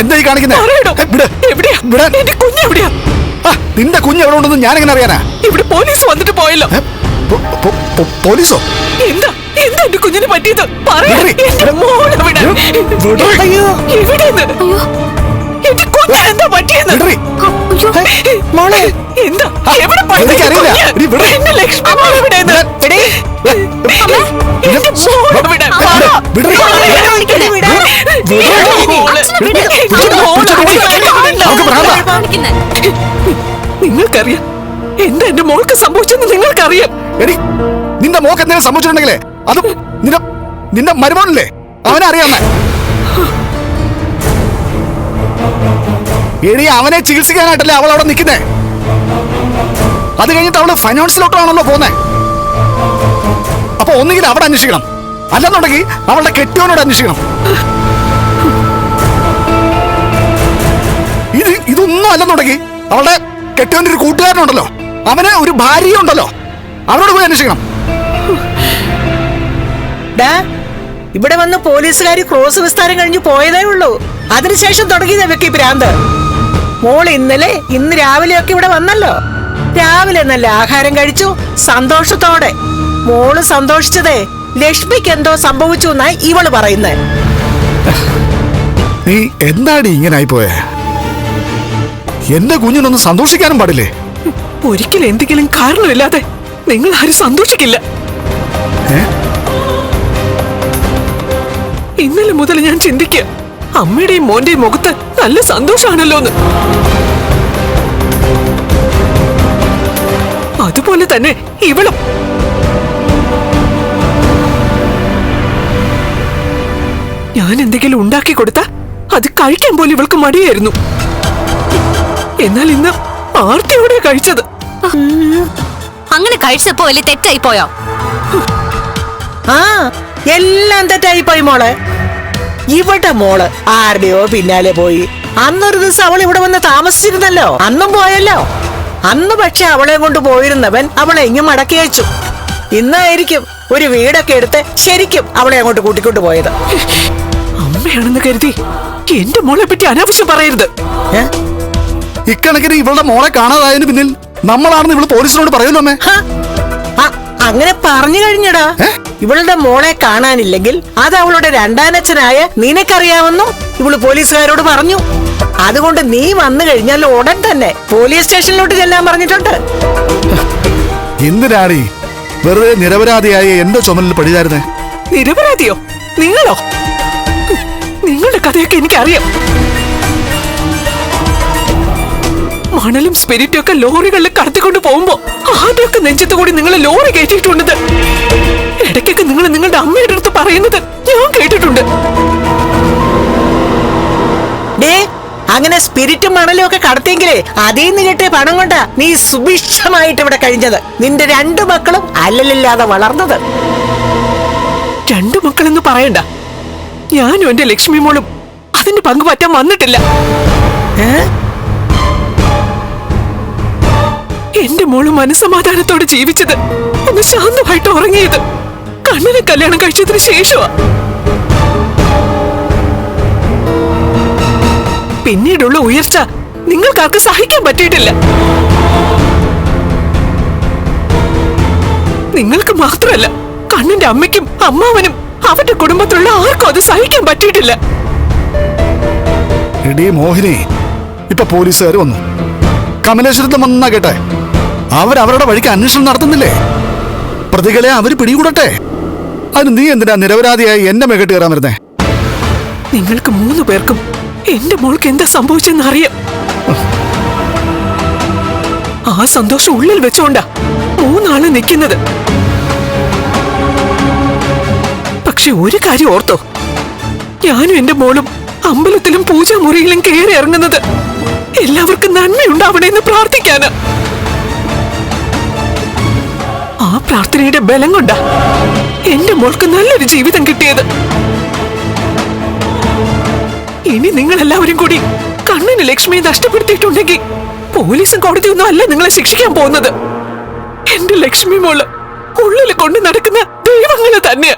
എന്താ ഈ കാണിക്കുന്നേ? പറയടോ. എവിടെയാ? വിടാൻ. എന്റെ എവിടെയാ? ആ, നിന്റെ കുഞ്ഞ് എവിടെ ഉണ്ടെന്ന് ഞാൻ എങ്ങനെ അറിയാനാ? ഇവിടെ പോലീസ് വന്നിട്ട് പോയല്ലോ. പോലീസോ? എന്താ? എന്താ എന്റെ കുഞ്ഞിന് പറ്റിയത്. എന്റെ കുഞ്ഞിന് എന്താ വിടറി. മോളെ. എന്താ? എവിടെ ലക്ഷ്മി എടീ, എന്റെ മോളെവിടെ? നിങ്ങൾക്കറിയാം എന്താ എന്റെ മോൾക്ക് സംഭവിച്ചെന്ന് നിങ്ങൾക്കറിയാം. എടി നിന്റെ മോക്ക് എന്തെങ്കിലും സംഭവിച്ചിട്ടുണ്ടെങ്കിലേ അതും നിന്റെ നിന്റെ മരുമോനല്ലേ? അവനെ അറിയാമേ എടി അവനെ ചികിത്സിക്കാനായിട്ടല്ലേ അവൾ അവിടെ നിൽക്കുന്നേ? അത് കഴിഞ്ഞിട്ട് അവൾ ഫൈനാൻസിലോട്ടാണല്ലോ പോന്നെ അപ്പൊ ഒന്നുകിൽ അവിടെ അന്വേഷിക്കണം. അല്ലെന്നുണ്ടെങ്കിൽ അവളുടെ കെട്ടിയോനോട് അന്വേഷിക്കണം. ഇത് ഇതൊന്നും അല്ലെന്നുണ്ടെങ്കിൽ അവളുടെ കെട്ടിയോന്റെ ഒരു കൂട്ടുകാരനുണ്ടല്ലോ. അവന് ഒരു ഭാര്യയുണ്ടല്ലോ. അവരോട് പോയി അന്വേഷിക്കണം. ഡാ ഇവിടെ വന്ന് പോലീസുകാർ ക്രോസ് വിസ്താരം കഴിഞ്ഞ് പോയതേ ഉള്ളൂ. അതിനുശേഷം തുടങ്ങിയതാ വെക്കി ഭ്രാന്ത്. മോൾ ഇന്നലെ ഇന്ന് രാവിലെയൊക്കെ ഇവിടെ വന്നല്ലോ. രാവിലെ നല്ല ആഹാരം കഴിച്ചു സന്തോഷത്തോടെ. മോൾ സന്തോഷിച്ചതേ ലക്ഷ്മിക്ക് എന്തോ സംഭവിച്ചു എന്നാ ഇവൾ പറയുന്നേ. നീ എന്താടി ഇങ്ങനെ ആയിപ്പോയെ? എന്റെ കുഞ്ഞിനൊന്ന് സന്തോഷിക്കാനും പാടില്ലേ? ഒരിക്കലും എന്തെങ്കിലും കാരണമില്ലാതെ നിങ്ങൾ ആരും സന്തോഷിക്കില്ല. ഇന്നലെ മുതൽ ഞാൻ ചിന്തിക്കുക അമ്മയുടെയും മോന്റെയും മുഖത്ത് നല്ല സന്തോഷമാണല്ലോന്ന് അതുപോലെ തന്നെ ഇവളും. ഞാൻ എന്തെങ്കിലും ഉണ്ടാക്കി കൊടുത്താ അത് കഴിക്കാൻ പോലും ഇവൾക്ക് മടിയായിരുന്നു. എന്നാൽ ഇന്ന് ആർത്തിയോടെ കഴിച്ചത്? അങ്ങനെ കഴിച്ചപ്പോ വലിയ തെറ്റായി പോയോ ആ എല്ലാം തെറ്റായി പോയി മോളെ. ഇവിടെ മോൾ ആരുടെയോ പിന്നാലെ പോയി. അന്നൊരു ദിവസം അവൾ ഇവിടെ വന്ന് താമസിച്ചിരുന്നല്ലോ. അന്നും പോയല്ലോ. അന്ന് പക്ഷെ അവളെ കൊണ്ട് പോയിരുന്നവൻ അവളെ ഇങ്ങും മടക്കി അയച്ചു. ഇന്നായിരിക്കും ഒരു വീടൊക്കെ എടുത്ത് ശരിക്കും അവളെ അങ്ങോട്ട് കൂട്ടിക്കൊണ്ട് പോയത്. അമ്മയാണെന്ന് കരുതി എന്റെ മോളെ പറ്റി അനാവശ്യം പറയരുത്. ഏ? ഇക്കണക്കിന് ഇവളുടെ മോളെ കാണാതായതിന് പിന്നിൽ നമ്മളാണെന്ന് ഇവൾ പോലീസിനോട് പറയുമല്ലോ അമ്മേ. ആ, അങ്ങനെ പറഞ്ഞു കഴിഞ്ഞടാ. ഇവളുടെ മോളെ കാണാനില്ലെങ്കിൽ അത് അവളുടെ രണ്ടാനച്ഛനായ നിനക്കറിയാമെന്നും ഇവൾ പോലീസുകാരോട് പറഞ്ഞു. അതുകൊണ്ട് നീ വന്നു കഴിഞ്ഞാൽ ഉടൻ തന്നെ പോലീസ് സ്റ്റേഷനിലോട്ട് ചെല്ലാൻ പറഞ്ഞിട്ടുണ്ട്. എന്തിനാടി? വെറുതെ നിരപരാധിയായ എന്റെ ചുമലിൽ പടിതായിരുന്നേ നിരപരാധിയോ? നിങ്ങളോ? നിങ്ങളുടെ കഥയൊക്കെ എനിക്കറിയാം. മണലും സ്പിരിറ്റും ഒക്കെ ലോറികളിൽ കടത്തിക്കൊണ്ട് പോകുമ്പോ ആദ്യമൊക്കെ നെഞ്ചത്ത് കൂടി നിങ്ങൾ ലോറി കയറ്റിയിട്ടുണ്ടത് ഇടയ്ക്കൊക്കെ നിങ്ങൾ നിങ്ങളുടെ അമ്മയുടെ അടുത്ത് പറയുന്നത് ഞാൻ കേട്ടിട്ടുണ്ട്. ഡേ അങ്ങനെ സ്പിരിറ്റും മണലും ഒക്കെ കടത്തിയെങ്കിലേ അതിൽ നിന്ന് കിട്ടിയ പണം കൊണ്ടാ നീ സുഭിക്ഷമായിട്ട് ഇവിടെ കഴിഞ്ഞത്. നിന്റെ രണ്ടു മക്കളും അല്ലലില്ലാതെ വളർന്നത്. രണ്ടു മക്കളെന്ന് പറയണ്ട. ഞാനും എന്റെ ലക്ഷ്മി മോളും അതിന്റെ പങ്ക് പറ്റാൻ വന്നിട്ടില്ല. ഏ? എന്റെ മോൾ മനസ്സമാധാനത്തോടെ ജീവിച്ചത്. ഒന്ന് ശാന്തമായിട്ട് ഉറങ്ങിയത്. കണ്ണനെ കല്യാണം കഴിച്ചതിന് ശേഷമാ. പിന്നീടുള്ള ഉയർച്ച നിങ്ങൾക്കാർക്ക് സഹിക്കാൻ പറ്റിയിട്ടില്ല. നിങ്ങൾക്ക് മാത്രമല്ല കണ്ണന്റെ അമ്മയ്ക്കും അമ്മാവനും അവന്റെ കുടുംബത്തിലുള്ള ആർക്കും അത് സഹിക്കാൻ പറ്റിയിട്ടില്ല. എടീ മോഹിനി ഇപ്പൊ പോലീസുകാർ വന്നു. കമലേശ്വരത്ത് വന്നാ കേട്ടെ. അവരവരുടെ വഴിക്ക് അന്വേഷണം നടത്തുന്നില്ലേ? പ്രതികളെ അവർ പിടികൂടട്ടെ. അതിന് നീ എന്തിനാ നിരപരാധിയായി എന്നെ മേഘട്ട് കയറാൻ വരുന്നേ? നിങ്ങൾക്ക് മൂന്ന് പേർക്കും എന്റെ മോൾക്ക് എന്താ സംഭവിച്ചെന്ന് അറിയാം. ആ സന്തോഷം ഉള്ളിൽ വെച്ചോണ്ടാ മൂന്നാൾ നിൽക്കുന്നത് പക്ഷെ ഒരു കാര്യം ഓർത്തോ. ഞാനും എന്റെ മോളും അമ്പലത്തിലും പൂജാമുറിയിലും കയറി ഇറങ്ങുന്നത്. എല്ലാവർക്കും നന്മയുണ്ടാവണേ എന്ന് പ്രാർത്ഥിക്കാന്. പ്രാർത്ഥനയുടെ ബലം കൊണ്ടാ എന്റെ മോൾക്ക് നല്ലൊരു ജീവിതം കിട്ടിയത്. ഇനി നിങ്ങൾ എല്ലാവരും കൂടി കണ്ണിന് ലക്ഷ്മിയെ നഷ്ടപ്പെടുത്തിയിട്ടുണ്ടെങ്കിൽ പോലീസും കോടതിയൊന്നും അല്ല നിങ്ങളെ ശിക്ഷിക്കാൻ പോകുന്നത്. എന്റെ ലക്ഷ്മി മോൾ ഉള്ളിൽ കൊണ്ട് നടക്കുന്ന ദൈവങ്ങളെ തന്നെയാ.